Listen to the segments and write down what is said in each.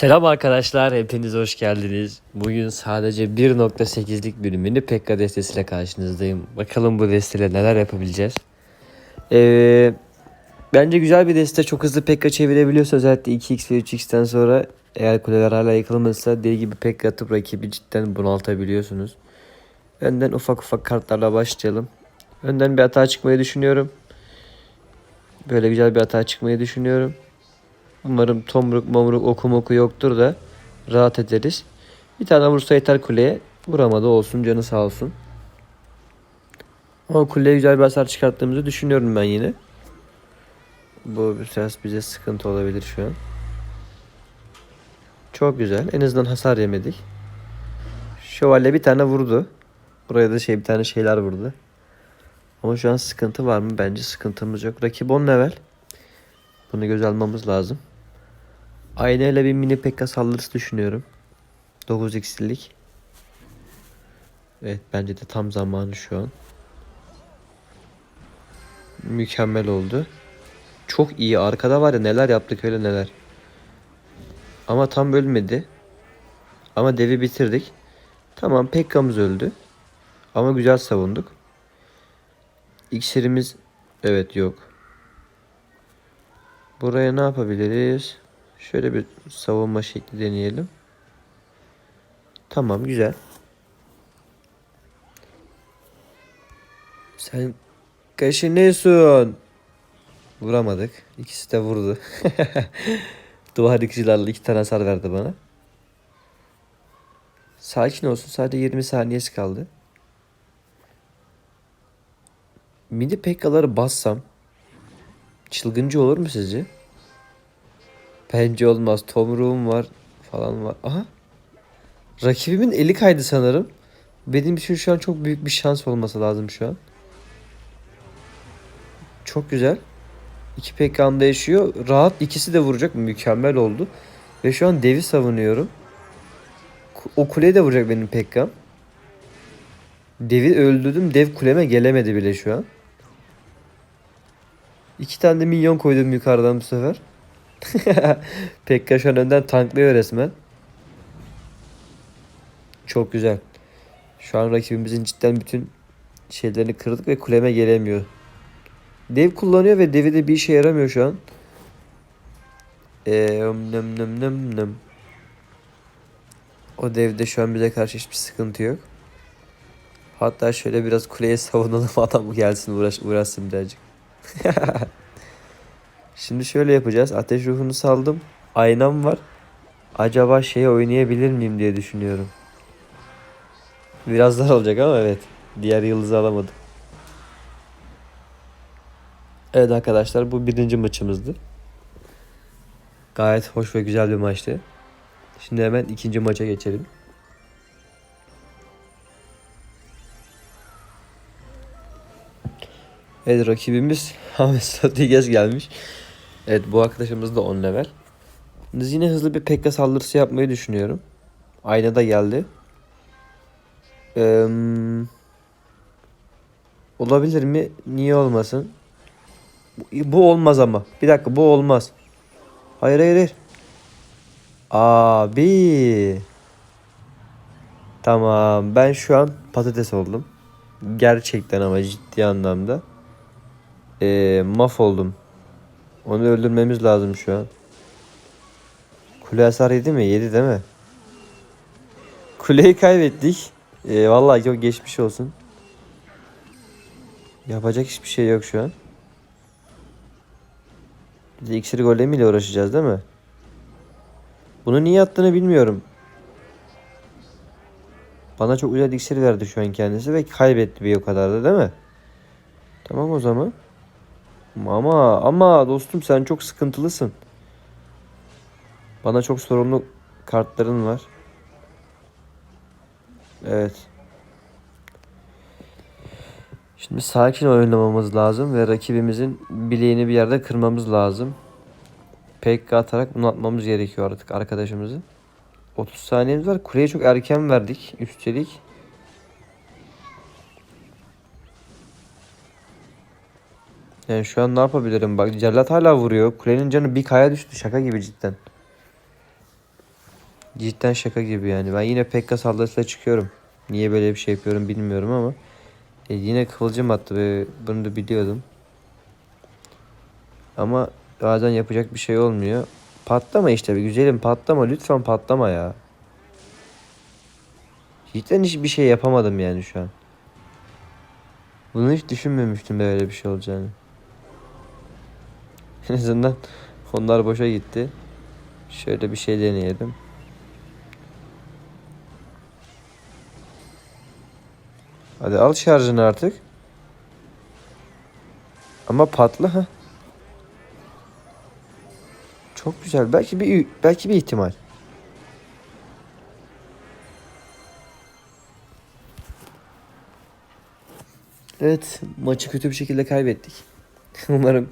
Selam arkadaşlar, hepiniz hoş geldiniz. Bugün sadece 1.8'lik bir mini Pekka destesiyle karşınızdayım. Bakalım bu desteyle neler yapabileceğiz. Ee, bence güzel bir deste. Çok hızlı Pekka çevirebiliyorsa özellikle 2x ve 3x'ten sonra eğer kuleler hala yıkılmamışsa deli gibi Pekka atıp rakibi cidden bunaltabiliyorsunuz. Önden ufak ufak kartlarla başlayalım. Önden bir hata çıkmayı düşünüyorum. Böyle güzel bir hata çıkmayı düşünüyorum. Umarım tomruk momruk oku yoktur da rahat ederiz. Bir tane vursa yeter kuleye. Vuramadı olsun canı sağ olsun. Ama kuleye güzel bir hasar çıkarttığımızı düşünüyorum ben yine. Bu biraz bize sıkıntı olabilir şu an. Çok güzel. En azından hasar yemedik. Şövalye bir tane vurdu. Buraya da şey bir tane şeyler vurdu. Ama şu an sıkıntı var mı? Bence sıkıntımız yok. Rakip 10 level. Bunu göz almamız lazım. Ayna ile bir mini pekka saldırısı düşünüyorum. 9x'lik. Evet bence de tam zamanı şu an. Mükemmel oldu. Çok iyi. Arkada var ya neler yaptık öyle neler. Ama tam ölmedi. Ama devi bitirdik. Tamam Pekka'mız öldü. Ama güzel savunduk. İksirimiz evet yok. Buraya ne yapabiliriz? Şöyle bir savunma şekli deneyelim. Tamam güzel. Sen kaşınıyorsun. Vuramadık. İkisi de vurdu. Duvar yıkıcılarla iki tane hasar verdi bana. Sakin olsun. Sadece 20 saniyesi kaldı. Mini pekkaları bassam çılgıncı olur mu sizce? Bence olmaz. Tomruğum var falan var. Aha. Rakibimin eli kaydı sanırım. Benim için şu an çok büyük bir şans olması lazım şu an. Çok güzel. İki PK'mda yaşıyor. Rahat ikisi de vuracak. Mükemmel oldu. Ve şu an devi savunuyorum. O kuleye de vuracak benim PK'm. Devi öldürdüm. Dev kuleme gelemedi bile şu an. İki tane de minyon koydum yukarıdan bu sefer. Pekka şu an önden tanklıyor resmen. Çok güzel. Şu an rakibimizin cidden bütün şeylerini kırdık ve kuleme gelemiyor. Dev kullanıyor ve devi de bir işe yaramıyor şu an. Eee nım nım nım nım. O devde şu an bize karşı hiçbir sıkıntı yok. Hatta şöyle biraz kuleye savunalım adam gelsin uğraş, uğraşsın birazcık. Şimdi şöyle yapacağız. Ateş ruhunu saldım. Aynam var. Acaba şey oynayabilir miyim diye düşünüyorum. Biraz zor olacak ama evet. Diğer yıldızı alamadım. Evet arkadaşlar bu birinci maçımızdı. Gayet hoş ve güzel bir maçtı. Şimdi hemen ikinci maça geçelim. Evet rakibimiz Ahmet Rodriguez gelmiş. Evet bu arkadaşımız da 10 level. Biz yine hızlı bir Pekka saldırısı yapmayı düşünüyorum. Ayna da geldi. Ee, olabilir mi? Niye olmasın? Bu, olmaz ama. Bir dakika bu olmaz. Hayır hayır hayır. Abi. Tamam ben şu an patates oldum. Gerçekten ama ciddi anlamda. Ee, mahvoldum. Onu öldürmemiz lazım şu an. Kule hasar yedi mi? Yedi değil mi? Kuleyi kaybettik. Ee, vallahi çok geçmiş olsun. Yapacak hiçbir şey yok şu an. Biz iksir golemiyle uğraşacağız değil mi? Bunu niye attığını bilmiyorum. Bana çok güzel iksir verdi şu an kendisi ve kaybetti bir o kadar da değil mi? Tamam o zaman. Ama ama dostum sen çok sıkıntılısın. Bana çok sorumlu kartların var. Evet. Şimdi sakin oynamamız lazım ve rakibimizin bileğini bir yerde kırmamız lazım. PK atarak bunu atmamız gerekiyor artık arkadaşımızı. 30 saniyemiz var. Kuleye çok erken verdik üstelik. Yani şu an ne yapabilirim? Bak cellat hala vuruyor. Kulenin canı bir kaya düştü. Şaka gibi cidden. Cidden şaka gibi yani. Ben yine Pekka saldırısıyla çıkıyorum. Niye böyle bir şey yapıyorum bilmiyorum ama. E, yine kılıcım attı ve bunu da biliyordum. Ama bazen yapacak bir şey olmuyor. Patlama işte bir güzelim patlama lütfen patlama ya. Cidden hiçbir şey yapamadım yani şu an. Bunu hiç düşünmemiştim böyle bir şey olacağını. En azından onlar boşa gitti. Şöyle bir şey deneyelim. Hadi al şarjını artık. Ama patla ha. Çok güzel. Belki bir belki bir ihtimal. Evet, maçı kötü bir şekilde kaybettik. Umarım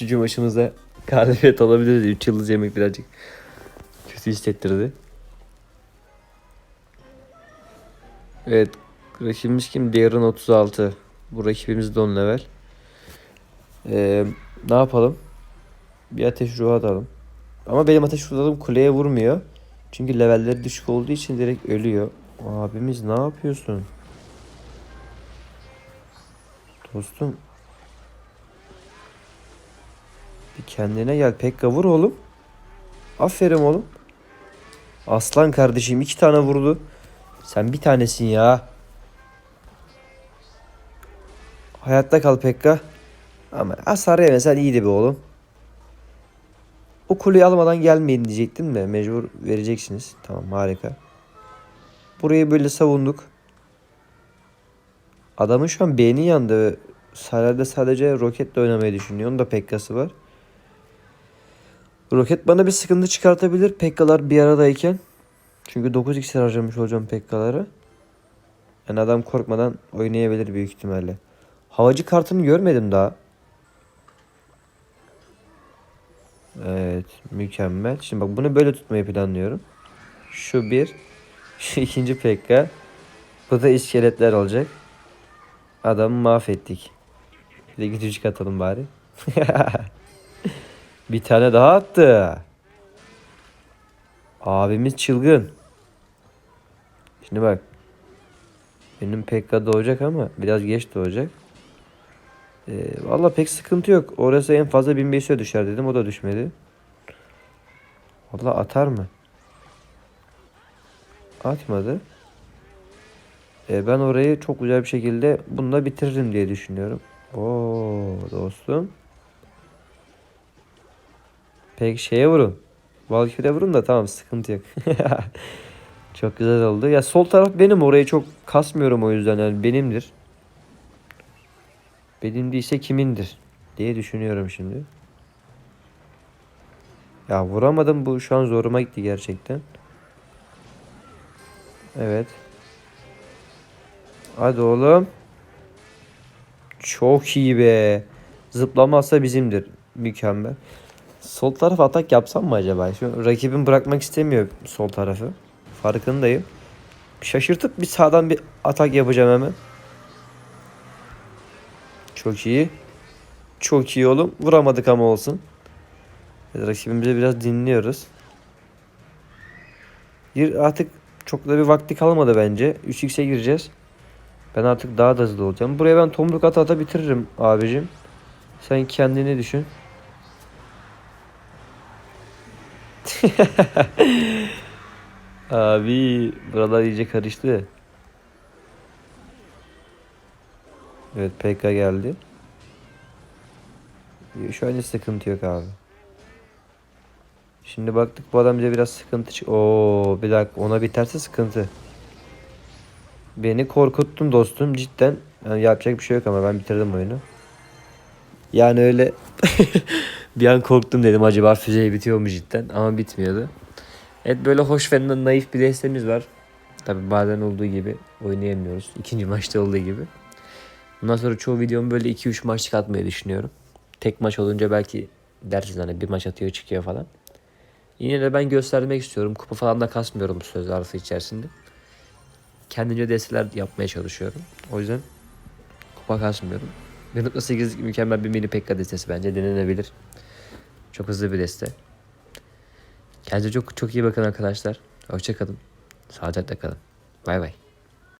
3. maçımızda galibiyet alabiliriz. 3 yıldız yemek birazcık kötü hissettirdi. Evet, rakibimiz kim? Darren 36. Bu rakibimiz 10 level. Ee, ne yapalım? Bir ateş ruhu atalım. Ama benim ateş ruhum kuleye vurmuyor. Çünkü levelleri düşük olduğu için direkt ölüyor. Abimiz ne yapıyorsun? Dostum. Bir kendine gel. Pekka vur oğlum. Aferin oğlum. Aslan kardeşim iki tane vurdu. Sen bir tanesin ya. Hayatta kal Pekka. Ama hasar yemesen iyiydi be oğlum. O kuleyi almadan gelmeyin diyecektim de mecbur vereceksiniz. Tamam harika. Burayı böyle savunduk. Adamın şu an beyni yandı. Sarayda sadece roketle oynamayı düşünüyor. Onun da Pekka'sı var. Roket bana bir sıkıntı çıkartabilir Pekkalar bir aradayken. Çünkü 9 iksir harcamış olacağım Pekkaları. Yani adam korkmadan oynayabilir büyük ihtimalle. Havacı kartını görmedim daha. Evet mükemmel. Şimdi bak bunu böyle tutmayı planlıyorum. Şu bir. Şu ikinci Pekka. Bu da iskeletler olacak. Adamı mahvettik. Bir de güdücük atalım bari. bir tane daha attı. Abimiz çılgın. Şimdi bak. Benim Pekka doğacak ama biraz geç doğacak. Ee, Valla pek sıkıntı yok. Orası en fazla 1500'e düşer dedim. O da düşmedi. Valla atar mı? Atmadı. Ee, ben orayı çok güzel bir şekilde bununla bitiririm diye düşünüyorum. Oo dostum. Pek şeye vurun. Valkyrie'ye vurun da tamam sıkıntı yok. çok güzel oldu. Ya sol taraf benim. Orayı çok kasmıyorum o yüzden. Yani benimdir. Benim değilse kimindir diye düşünüyorum şimdi. Ya vuramadım bu şu an zoruma gitti gerçekten. Evet. Hadi oğlum. Çok iyi be. Zıplamazsa bizimdir. Mükemmel. Sol taraf atak yapsam mı acaba? Şu rakibim bırakmak istemiyor sol tarafı. Farkındayım. Şaşırtıp bir sağdan bir atak yapacağım hemen. Çok iyi. Çok iyi oğlum. Vuramadık ama olsun. Rakibimizi biraz dinliyoruz. Bir artık çok da bir vakti kalmadı bence. 3x'e gireceğiz. Ben artık daha da hızlı olacağım. Buraya ben tomruk ata ata bitiririm abicim. Sen kendini düşün. Abi buralar iyice karıştı. Evet PK geldi. Şu an hiç sıkıntı yok abi. Şimdi baktık bu adam bize biraz sıkıntı çık. Oo bir dakika ona biterse sıkıntı. Beni korkuttun dostum cidden. Yani yapacak bir şey yok ama ben bitirdim oyunu. Yani öyle bir an korktum dedim acaba füze bitiyor mu cidden ama bitmiyordu. Evet böyle hoş ve naif bir destemiz var. Tabi bazen olduğu gibi oynayamıyoruz. İkinci maçta olduğu gibi. Bundan sonra çoğu videomu böyle 2-3 maçlık atmayı düşünüyorum. Tek maç olunca belki dersiniz hani bir maç atıyor çıkıyor falan. Yine de ben göstermek istiyorum. Kupa falan da kasmıyorum bu söz zarfı içerisinde. Kendince desteler yapmaya çalışıyorum. O yüzden kupa kasmıyorum. 1.8'lik mükemmel bir mini pekka destesi bence denenebilir. Çok hızlı bir deste. Kendinize çok çok iyi bakın arkadaşlar. Hoşçakalın. Sağlıcakla kalın. Bay bay.